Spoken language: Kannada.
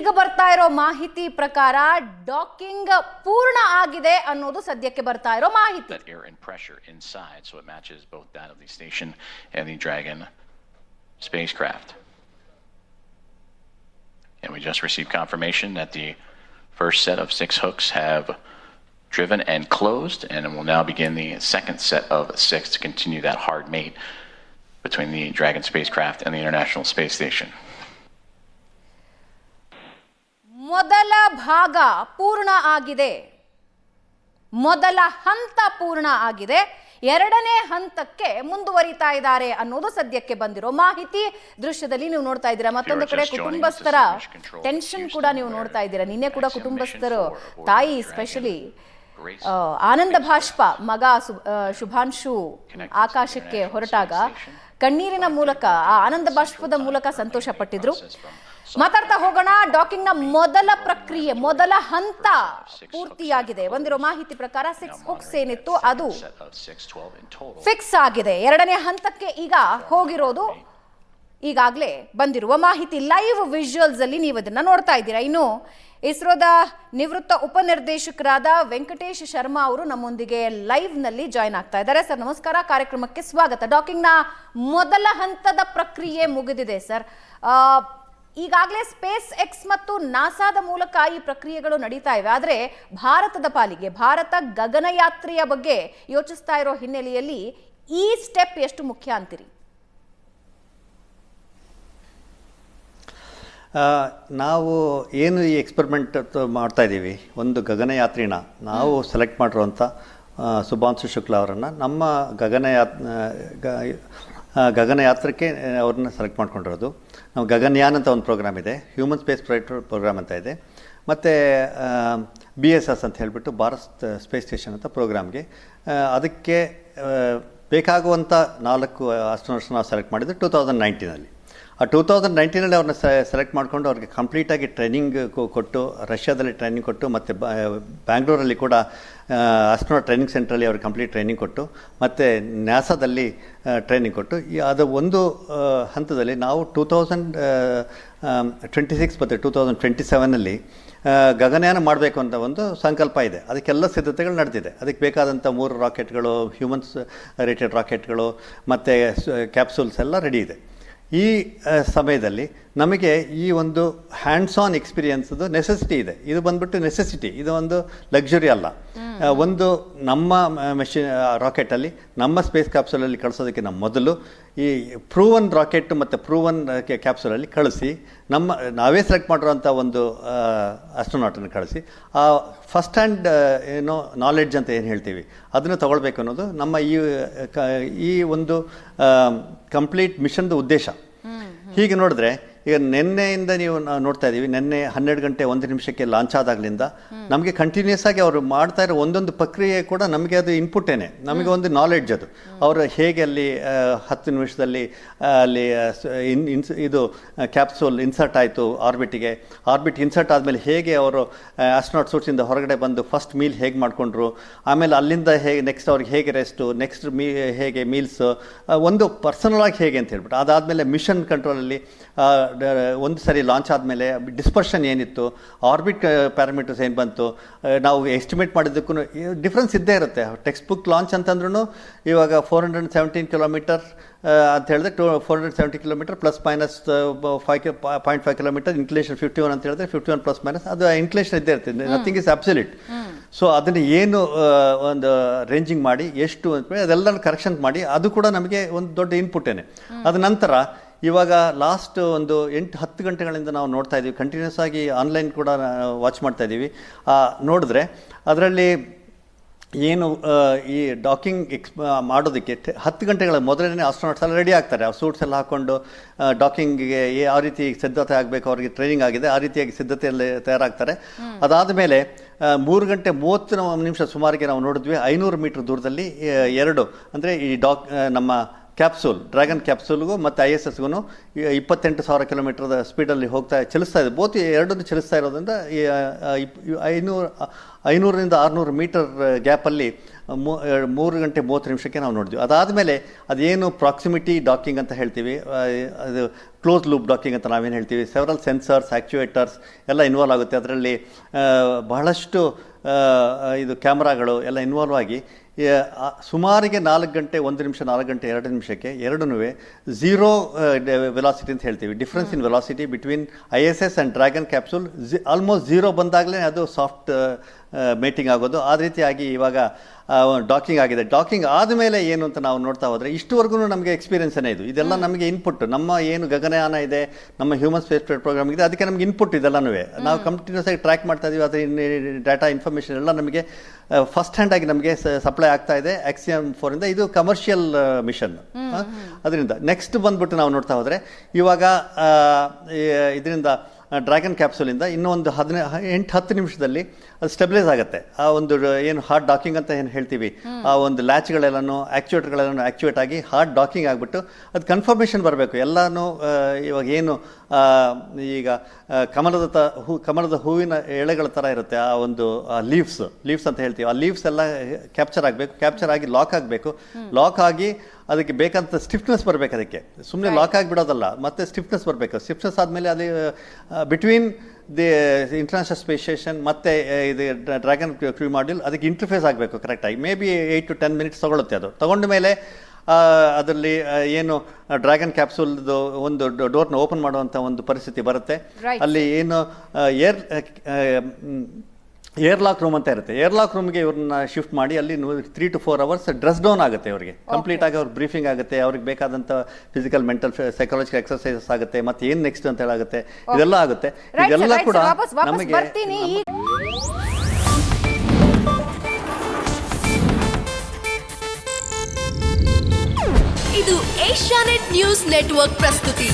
ಈಗ ಬರ್ತಾ ಇರೋ ಮಾಹಿತಿ ಪ್ರಕಾರ ಡಾಕಿಂಗ್ ಪೂರ್ಣ ಆಗಿದೆ ಅನ್ನೋದು ಸದ್ಯಕ್ಕೆ ಬರ್ತಾ ಇರೋ ಮಾಹಿತಿ that air and pressure inside, so it matches both that of the station and the Dragon spacecraft. And we just received confirmation that the first set of six hooks have driven and closed, and we'll now begin the second set of six to continue that hard mate between the Dragon spacecraft and the International Space Station. ಮೊದಲ ಭಾಗ ಪೂರ್ಣ ಆಗಿದೆ. ಮೊದಲ ಹಂತ ಪೂರ್ಣ ಆಗಿದೆ. ಎರಡನೇ ಹಂತಕ್ಕೆ ಮುಂದುವರಿತಾ ಇದ್ದಾರೆ ಅನ್ನೋದು ಸದ್ಯಕ್ಕೆ ಬಂದಿರೋ ಮಾಹಿತಿ. ದೃಶ್ಯದಲ್ಲಿ ನೀವು ನೋಡ್ತಾ ಇದ್ದೀರಾ. ಮತ್ತೊಂದು ಕಡೆ ಕುಟುಂಬಸ್ಥರ ಟೆನ್ಷನ್ ಕೂಡ ನೀವು ನೋಡ್ತಾ ಇದ್ದೀರಾ. ನಿನ್ನೆ ಕೂಡ ಕುಟುಂಬಸ್ಥರು ತಾಯಿ ಸ್ಪೆಷಲಿ ಆನಂದ ಭಾಷ್ಪ ಮಗ ಶುಭಾಂಶು ಆಕಾಶಕ್ಕೆ ಹೊರಟಾಗ ಕಣ್ಣೀರಿನ ಮೂಲಕ ಆ ಆನಂದ ಬಾಷ್ಪದ ಮೂಲಕ ಸಂತೋಷ ಪಟ್ಟಿದ್ರು ಮಾತಾಡ್ತಾ ಹೋಗೋಣ ಡಾಕಿಂಗ್ನ ಮೊದಲ ಪ್ರಕ್ರಿಯೆ ಮೊದಲ ಹಂತ ಪೂರ್ತಿಯಾಗಿದೆ. ಬಂದಿರೋ ಮಾಹಿತಿ ಪ್ರಕಾರ ಸಿಕ್ಸ್ ಹುಕ್ಸ್ ಏನಿತ್ತು ಅದು Set of six, 12 in total. Fix ಆಗಿದೆ. ಎರಡನೇ ಹಂತಕ್ಕೆ ಈಗ ಹೋಗಿರೋದು ಈಗಾಗಲೇ ಬಂದಿರುವ ಮಾಹಿತಿ. ಲೈವ್ ವಿಜುವಲ್ಸ್ ಅಲ್ಲಿ ನೀವು ಇದನ್ನ ನೋಡ್ತಾ ಇದ್ದೀರಾ. ಇನ್ನು ಇಸ್ರೋದ ನಿವೃತ್ತ ಉಪನಿರ್ದೇಶಕರಾದ ವೆಂಕಟೇಶ್ ಶರ್ಮಾ ಅವರು ನಮ್ಮೊಂದಿಗೆ ಲೈವ್ನಲ್ಲಿ ಜಾಯ್ನ್ ಆಗ್ತಾ ಇದ್ದಾರೆ. ಸರ್, ನಮಸ್ಕಾರ. ಕಾರ್ಯಕ್ರಮಕ್ಕೆ ಸ್ವಾಗತ. ಡಾಕಿಂಗ್ನ ಮೊದಲ ಹಂತದ ಪ್ರಕ್ರಿಯೆ ಮುಗಿದಿದೆ, ಸರ್. ಈಗಾಗಲೇ ಸ್ಪೇಸ್ ಎಕ್ಸ್ ಮತ್ತು ನಾಸಾದ ಮೂಲಕ ಈ ಪ್ರಕ್ರಿಯೆಗಳು ನಡೀತಾ ಇವೆ. ಆದರೆ ಭಾರತದ ಪಾಲಿಗೆ, ಭಾರತ ಗಗನಯಾತ್ರೆಯ ಬಗ್ಗೆ ಯೋಚಿಸ್ತಾ ಇರೋ ಹಿನ್ನೆಲೆಯಲ್ಲಿ ಈ ಸ್ಟೆಪ್ ಎಷ್ಟು ಮುಖ್ಯ ಅಂತೀರಿ? ನಾವು ಏನು ಈ ಎಕ್ಸ್ಪೆರಿಮೆಂಟ್ ಮಾಡ್ತಾ ಇದ್ದೀವಿ? ಒಂದು ಗಗನಯಾತ್ರಿನ ನಾವು ಸೆಲೆಕ್ಟ್ ಮಾಡಿರುವಂಥ ಸುಭಾಂಶು ಶುಕ್ಲಾ ಅವರನ್ನು ನಮ್ಮ ಗಗನಯಾತ್ ಗಗನಯಾತ್ರಕ್ಕೆ ಅವ್ರನ್ನ ಸೆಲೆಕ್ಟ್ ಮಾಡ್ಕೊಂಡಿರೋದು. ನಾವು ಗಗನಯಾನ್ ಅಂತ ಒಂದು ಪ್ರೋಗ್ರಾಮ್ ಇದೆ ಹ್ಯೂಮನ್ ಸ್ಪೇಸ್ ಪ್ರೋಗ್ರಾಮ್ ಅಂತ ಇದೆ. ಮತ್ತು ಬಿ ಎಸ್ ಎಸ್ ಅಂತ ಹೇಳಿಬಿಟ್ಟು ಭಾರತ್ ಸ್ಪೇಸ್ ಸ್ಟೇಷನ್ ಅಂತ ಪ್ರೋಗ್ರಾಮ್ಗೆ ಅದಕ್ಕೆ ಬೇಕಾಗುವಂಥ ನಾಲ್ಕು ಆಸ್ಟ್ರೋನಟ್ಸ್ ನಾವು ಸೆಲೆಕ್ಟ್ ಮಾಡಿದ್ದು ಟೂ ತೌಸಂಡ್ ನೈನ್ಟೀನಲ್ಲಿ ಟೂ ತೌಸಂಡ್ ನೈನ್ಟೀನಲ್ಲಿ ಅವ್ರನ್ನ ಸೆಲೆಕ್ಟ್ ಮಾಡಿಕೊಂಡು ಅವ್ರಿಗೆ ಕಂಪ್ಲೀಟಾಗಿ ಟ್ರೈನಿಂಗ್ ಕೊಟ್ಟು, ರಷ್ಯಾದಲ್ಲಿ ಟ್ರೈನಿಂಗ್ ಕೊಟ್ಟು ಮತ್ತು ಬ್ಯಾಂಗ್ಳೂರಲ್ಲಿ ಕೂಡ ಅಸ್ಟ್ರೋ ಟ್ರೈನಿಂಗ್ ಸೆಂಟ್ರಲ್ಲಿ ಅವ್ರಿಗೆ ಕಂಪ್ಲೀಟ್ ಟ್ರೈನಿಂಗ್ ಕೊಟ್ಟು, ಮತ್ತು ನ್ಯಾಸಾದಲ್ಲಿ ಟ್ರೈನಿಂಗ್ ಕೊಟ್ಟು ಅದು ಒಂದು ಹಂತದಲ್ಲಿ ನಾವು ಟೂ ತೌಸಂಡ್ ಟ್ವೆಂಟಿ ಸಿಕ್ಸ್ ಮತ್ತು ಟೂ ತೌಸಂಡ್ ಟ್ವೆಂಟಿ ಸೆವೆನಲ್ಲಿ ಗಗನಯಾನ ಮಾಡಬೇಕು ಅಂತ ಒಂದು ಸಂಕಲ್ಪ ಇದೆ. ಅದಕ್ಕೆಲ್ಲ ಸಿದ್ಧತೆಗಳು ನಡೆದಿದೆ. ಅದಕ್ಕೆ ಬೇಕಾದಂಥ ಮೂರು ರಾಕೆಟ್ಗಳು ಹ್ಯೂಮನ್ಸ್ ರಿಲೇಟೆಡ್ ರಾಕೆಟ್ಗಳು ಮತ್ತು ಕ್ಯಾಪ್ಸೂಲ್ಸ್ ಎಲ್ಲ ರೆಡಿ ಇದೆ. ಈ ಸಮಯದಲ್ಲಿ ನಮಗೆ ಈ ಒಂದು ಹ್ಯಾಂಡ್ಸ್ ಆನ್ ಎಕ್ಸ್ಪೀರಿಯನ್ಸ್ದು ನೆಸೆಸಿಟಿ ಇದೆ. ಇದು ಬಂದ್ಬಿಟ್ಟು ನೆಸೆಸಿಟಿ ಇದು ಒಂದು ಲಕ್ಸುರಿ ಅಲ್ಲ. ಒಂದು ನಮ್ಮ ಮೆಷಿನ್ ರಾಕೆಟಲ್ಲಿ ನಮ್ಮ ಸ್ಪೇಸ್ ಕ್ಯಾಪ್ಸೂಲಲ್ಲಿ ಕಳಿಸೋದಕ್ಕಿಂತ ಮೊದಲು ಈ ಪ್ರೂವನ್ ರಾಕೆಟ್ ಮತ್ತು ಪ್ರೂವನ್ ಕ್ಯಾಪ್ಸೂಲಲ್ಲಿ ಕಳಿಸಿ ನಮ್ಮ ನಾವೇ ಸೆಲೆಕ್ಟ್ ಮಾಡಿರೋಂಥ ಒಂದು ಅಸ್ಟ್ರೋನಾಟನ್ನು ಕಳಿಸಿ ಆ ಫಸ್ಟ್ ಹ್ಯಾಂಡ್ ಏನು ನಾಲೆಡ್ಜ್ ಅಂತ ಏನು ಹೇಳ್ತೀವಿ ಅದನ್ನು ತೊಗೊಳ್ಬೇಕು ಅನ್ನೋದು ನಮ್ಮ ಈ ಈ ಒಂದು ಕಂಪ್ಲೀಟ್ ಮಿಷನ್ದು ಉದ್ದೇಶ. ಹೀಗೆ ನೋಡಿದ್ರೆ ಈಗ ನಿನ್ನೆಯಿಂದ ನೀವು ನೋಡ್ತಾ ಇದ್ದೀವಿ ನಿನ್ನೆ ಹನ್ನೆರಡು ಗಂಟೆ ಒಂದು ನಿಮಿಷಕ್ಕೆ ಲಾಂಚ್ ಆದಾಗಲಿಂದ ನಮಗೆ ಕಂಟಿನ್ಯೂಸ್ ಆಗಿ ಅವರು ಮಾಡ್ತಾ ಇರೋ ಒಂದೊಂದು ಪ್ರಕ್ರಿಯೆ ಕೂಡ ನಮಗೆ ಅದು ಇನ್ಪುಟ್ಟೇನೆ ನಮಗೆ ಒಂದು ನಾಲೆಡ್ಜ್ ಅದು. ಅವರು ಹೇಗೆ ಅಲ್ಲಿ ಹತ್ತು ನಿಮಿಷದಲ್ಲಿ ಅಲ್ಲಿ ಇನ್ ಇನ್ಸ್ ಇದು ಕ್ಯಾಪ್ಸೂಲ್ ಇನ್ಸರ್ಟ್ ಆಯಿತು ಆರ್ಬಿಟಿಗೆ ಆರ್ಬಿಟ್ ಇನ್ಸರ್ಟ್ ಆದಮೇಲೆ ಹೇಗೆ ಅವರು ಆಸ್ಟ್ರೋನಾಟ್ ಸೂಟ್ಸಿಂದ ಹೊರಗಡೆ ಬಂದು ಫಸ್ಟ್ ಮೀಲ್ ಹೇಗೆ ಮಾಡಿಕೊಂಡ್ರು ಆಮೇಲೆ ಅಲ್ಲಿಂದ ಹೇಗೆ ನೆಕ್ಸ್ಟ್ ಅವ್ರಿಗೆ ಹೇಗೆ ರೆಸ್ಟು ನೆಕ್ಸ್ಟ್ ಮೀ ಹೇಗೆ ಮೀಲ್ಸ್ ಒಂದು ಪರ್ಸನಲ್ ಆಗಿ ಹೇಗೆ ಅಂತ ಹೇಳ್ಬಿಟ್ಟು ಅದಾದಮೇಲೆ ಮಿಷನ್ ಕಂಟ್ರೋಲಲ್ಲಿ ಒಂದು ಸರಿ ಲಾಂಚ್ ಆದಮೇಲೆ ಡಿಸ್ಪರ್ಷನ್ ಏನಿತ್ತು ಆರ್ಬಿಟ್ ಪ್ಯಾರಾಮೀಟರ್ಸ್ ಏನು ಬಂತು ನಾವು ಎಸ್ಟಿಮೇಟ್ ಮಾಡಿದ್ದಕ್ಕೂ ಡಿಫ್ರೆನ್ಸ್ ಇದ್ದೇ ಇರುತ್ತೆ. ಟೆಕ್ಸ್ಟ್ ಬುಕ್ ಲಾಂಚ್ ಅಂತಂದ್ರೂ ಇವಾಗ ಫೋರ್ ಹಂಡ್ರೆಡ್ ಸೆವೆಂಟೀನ್ ಕಿಲೋಮೀಟರ್ ಅಂತ ಹೇಳಿದ್ರೆ two four hundred seventy kilometre plus minus five point five kilometre inclination fifty one ಅಂತ ಹೇಳಿದ್ರೆ ಫಿಫ್ಟಿ ಒನ್ ಪ್ಲಸ್ ಮೈನಸ್ ಅದು ಇನ್ಕ್ಲೇಷನ್ ಇದ್ದೇ ಇರ್ತದೆ ನಥಿಂಗ್ ಇಸ್ ಅಬ್ಸಲ್ಯೂಟ್ ಸೊ ಅದನ್ನು ಏನು ಒಂದು ರೇಂಜಿಂಗ್ ಮಾಡಿ ಎಷ್ಟು ಅಂತ ಅದೆಲ್ಲ ಕರೆಕ್ಷನ್ ಮಾಡಿ ಅದು ಕೂಡ ನಮಗೆ ಒಂದು ದೊಡ್ಡ ಇನ್ಪುಟ್ಟೇನೆ ಅದ ನಂತರ ಇವಾಗ ಲಾಸ್ಟ್ ಒಂದು ಎಂಟು ಹತ್ತು ಗಂಟೆಗಳಿಂದ ನಾವು ನೋಡ್ತಾ ಇದ್ದೀವಿ ಕಂಟಿನ್ಯೂಸ್ ಆಗಿ ಆನ್ಲೈನ್ ಕೂಡ ವಾಚ್ ಮಾಡ್ತಾ ಇದ್ದೀವಿ ಆ, ನೋಡಿದ್ರೆ ಅದರಲ್ಲಿ ಏನು ಈ ಡಾಕಿಂಗ್ ಎಕ್ಸ್ ಮಾಡೋದಕ್ಕೆ ಹತ್ತು ಗಂಟೆಗಳ ಮೊದಲನೇ ಆಸ್ಟ್ರೋನಾಟ್ಸ್ ಎಲ್ಲ ರೆಡಿ ಆಗ್ತಾರೆ. ಆ ಸೂಟ್ಸ್ ಎಲ್ಲ ಹಾಕ್ಕೊಂಡು ಡಾಕಿಂಗ್ಗೆ ಯಾವ ರೀತಿ ಸಿದ್ಧತೆ ಆಗಬೇಕು ಅವರಿಗೆ ಟ್ರೈನಿಂಗ್ ಆಗಿದೆ ಆ ರೀತಿಯಾಗಿ ಸಿದ್ಧತೆಯಲ್ಲಿ ತಯಾರಾಗ್ತಾರೆ. ಅದಾದ ಮೇಲೆ ಮೂರು ಗಂಟೆ ಮೂವತ್ತು ನಿಮಿಷ ಸುಮಾರಿಗೆ ನಾವು ನೋಡಿದ್ವಿ ಐನೂರು ಮೀಟ್ರ್ ದೂರದಲ್ಲಿ ಎರಡು ಅಂದರೆ ಈ ಡಾಕ್ ನಮ್ಮ ಕ್ಯಾಪ್ಸೂಲ್, ಡ್ರ್ಯಾಗನ್ ಕ್ಯಾಪ್ಸೂಲ್ಗೂ ಮತ್ತು ಐ ಎಸ್ ಎಸ್ಗೂ ಇಪ್ಪತ್ತೆಂಟು ಸಾವಿರ ಕಿಲೋಮೀಟ್ರದ ಸ್ಪೀಡಲ್ಲಿ ಹೋಗ್ತಾ ಚಲಿಸ್ತಾ ಇದೆ. ಬೋತ್ ಎರಡನ್ನು ಚಲಿಸ್ತಾ ಇರೋದ್ರಿಂದ ಐನೂರು, ಐನೂರರಿಂದ ಆರುನೂರು ಮೀಟರ್ ಗ್ಯಾಪಲ್ಲಿ ಮೂರು ಗಂಟೆ ಮೂವತ್ತು ನಿಮಿಷಕ್ಕೆ ನಾವು ನೋಡಿದ್ವಿ. ಅದಾದಮೇಲೆ ಅದೇನು ಪ್ರಾಕ್ಸಿಮಿಟಿ ಡಾಕಿಂಗ್ ಅಂತ ಹೇಳ್ತೀವಿ. ಅದು ಕ್ಲೋಸ್ ಲೂಪ್ ಡಾಕಿಂಗ್ ಅಂತ ನಾವೇನು ಹೇಳ್ತೀವಿ. ಸೆವರಲ್ ಸೆನ್ಸರ್ಸ್ ಆ್ಯಕ್ಚುಯೇಟರ್ಸ್ ಎಲ್ಲ ಇನ್ವಾಲ್ವ್ ಆಗುತ್ತೆ. ಅದರಲ್ಲಿ ಬಹಳಷ್ಟು ಇದು ಕ್ಯಾಮ್ರಾಗಳು ಎಲ್ಲ ಇನ್ವಾಲ್ವ್ ಆಗಿ ಸುಮಾರಿಗೆ ನಾಲ್ಕು ಗಂಟೆ, ಒಂದು ನಿಮಿಷ, ನಾಲ್ಕು ಗಂಟೆ, ಎರಡು ನಿಮಿಷಕ್ಕೆ ಎರಡೂ ಝೀರೋ ವೆಲಾಸಿಟಿ ಅಂತ ಹೇಳ್ತೀವಿ. Difference in velocity between I S S and dragon capsule almost zero ಬಂದಾಗಲೇ ಅದು ಸಾಫ್ಟ್ ಮೇಟಿಂಗ್ ಆಗೋದು. ಆ ರೀತಿಯಾಗಿ ಇವಾಗ ಡಾಕಿಂಗ್ ಆಗಿದೆ. ಡಾಕಿಂಗ್ ಆದಮೇಲೆ ಏನು ಅಂತ ನಾವು ನೋಡ್ತಾ ಹೋದರೆ ಇಷ್ಟುವರೆಗೂ ನಮಗೆ ಎಕ್ಸ್ಪೀರಿಯನ್ಸೇ ಇದು. ಇದೆಲ್ಲ ನಮಗೆ ಇನ್ಪುಟ್ ನಮ್ಮ ಏನು ಗಗನಯಾನ ಇದೆ ನಮ್ಮ ಹ್ಯೂಮನ್ ಸ್ಪೇಸ್ ಪ್ರೋಗ್ರಾಮ್ ಇದೆ ಅದಕ್ಕೆ ನಮಗೆ ಇನ್ಪುಟ್ ಇದೆಲ್ಲನೂ. ನಾವು ಕಂಟಿನ್ಯೂಸ್ ಆಗಿ ಟ್ರ್ಯಾಕ್ ಮಾಡ್ತಾ ಇದೀವಿ. ಅದರ ಡಾಟಾ ಇನ್ಫಾರ್ಮೇಷನ್ ಎಲ್ಲ ನಮಗೆ ಫಸ್ಟ್ ಹ್ಯಾಂಡ್ ಆಗಿ ನಮಗೆ ಸಪ್ಲೈ ಆಗ್ತಾ ಇದೆ. ಆಕ್ಸಿಯಂ ಫೋರಿಂದ ಇದು ಕಮರ್ಷಿಯಲ್ ಮಿಷನ್ ಅದರಿಂದ ನೆಕ್ಸ್ಟ್ ಬಂದ್ಬಿಟ್ಟು ನಾವು ನೋಡ್ತಾ ಹೋದರೆ ಇವಾಗ ಇದರಿಂದ ಡ್ರ್ಯಾಗನ್ ಕ್ಯಾಪ್ಸೂಲಿಂದ ಇನ್ನೊಂದು ಒಂದು ಹದಿನೈ ಎಂಟು ಹತ್ತು ನಿಮಿಷದಲ್ಲಿ ಅದು ಸ್ಟೆಬಿಲೈಸ್ ಆಗುತ್ತೆ. ಆ ಒಂದು ಏನು ಹಾರ್ಡ್ ಡಾಕಿಂಗ್ ಅಂತ ಏನು ಹೇಳ್ತೀವಿ ಆ ಒಂದು ಲ್ಯಾಚ್ಗಳೆಲ್ಲನೂ ಆ್ಯಕ್ಚುಯೇಟರ್ಗಳೆಲ್ಲನೂ ಆ್ಯಕ್ಚುಯೇಟ್ ಆಗಿ ಹಾರ್ಡ್ ಡಾಕಿಂಗ್ ಆಗಿಬಿಟ್ಟು ಅದು ಕನ್ಫರ್ಮೇಷನ್ ಬರಬೇಕು. ಎಲ್ಲನೂ ಇವಾಗ ಏನು ಈಗ ಕಮಲದ ತ ಹೂ ಕಮಲದ ಹೂವಿನ ಎಳೆಗಳ ಥರ ಇರುತ್ತೆ ಆ ಒಂದು ಲೀವ್ಸ್ ಲೀವ್ಸ್ ಅಂತ ಹೇಳ್ತೀವಿ. ಆ ಲೀವ್ಸ್ ಎಲ್ಲ ಕ್ಯಾಪ್ಚರ್ ಆಗಬೇಕು ಕ್ಯಾಪ್ಚರ್ ಆಗಿ ಲಾಕ್ ಆಗಬೇಕು. ಲಾಕ್ ಆಗಿ ಅದಕ್ಕೆ ಬೇಕಂತ ಸ್ಟಿಫ್ನೆಸ್ ಬರಬೇಕು ಅದಕ್ಕೆ. ಸುಮ್ಮನೆ ಲಾಕ್ ಆಗಿಬಿಡೋದಲ್ಲ ಮತ್ತೆ ಸ್ಟಿಫ್ನೆಸ್ ಬರಬೇಕು. ಸ್ಟಿಫ್ನೆಸ್ ಆದಮೇಲೆ ಅಲ್ಲಿ between the international space station ಮತ್ತೆ ಇದು ಡ್ರ್ಯಾಗನ್ ಕ್ಯೂ ಮಾಡ್ಯೂಲ್ ಅದಕ್ಕೆ ಇಂಟರ್ಫೇಸ್ ಆಗಬೇಕು ಕರೆಕ್ಟಾಗಿ may be eight to ten minutes ತೊಗೊಳುತ್ತೆ ಅದು. ತೊಗೊಂಡ ಮೇಲೆ ಅದರಲ್ಲಿ ಏನು ಡ್ರ್ಯಾಗನ್ ಕ್ಯಾಪ್ಸೂಲ್ದು ಒಂದು ಡೋರ್ನ ಓಪನ್ ಮಾಡುವಂಥ ಒಂದು ಪರಿಸ್ಥಿತಿ ಬರುತ್ತೆ. ಅಲ್ಲಿ ಏನು ಏರ್ ಏರ್ ಲಾಕ್ ರೂಮ್ ಅಂತ ಇರುತ್ತೆ. ಏರ್ ಲಾಕ್ ರೂಮ್ಗೆ ಇವ್ರನ್ನ ಶಿಫ್ಟ್ ಮಾಡಿ ಅಲ್ಲಿ three to four hours dress down ಆಗುತ್ತೆ ಅವರಿಗೆ. ಕಂಪ್ಲೀಟ್ ಆಗಿ ಅವ್ರ ಬ್ರೀಫಿಂಗ್ ಆಗುತ್ತೆ ಅವ್ರಿಗೆ ಬೇಕಾದಂಥ ಫಿಸಿಕಲ್ ಮೆಂಟಲ್ ಸೈಕಾಲಜಿಕಲ್ ಎಕ್ಸರ್ಸೈಸಸ್ ಆಗುತ್ತೆ ಮತ್ತೆ ಏನು ನೆಕ್ಸ್ಟ್ ಅಂತ ಹೇಳಾಗುತ್ತೆ ಇದೆಲ್ಲ ಆಗುತ್ತೆ. ಇದೆಲ್ಲ ಕೂಡ sir. ವಾಪಸ್ ವಾಪಸ್ ನಮಗೆ ಬರ್ತೀನಿ. ಇದು ಏಷ್ಯಾನೆಟ್ ನ್ಯೂಸ್ ನೆಟ್ವರ್ಕ್ ಪ್ರಸ್ತುತಿ.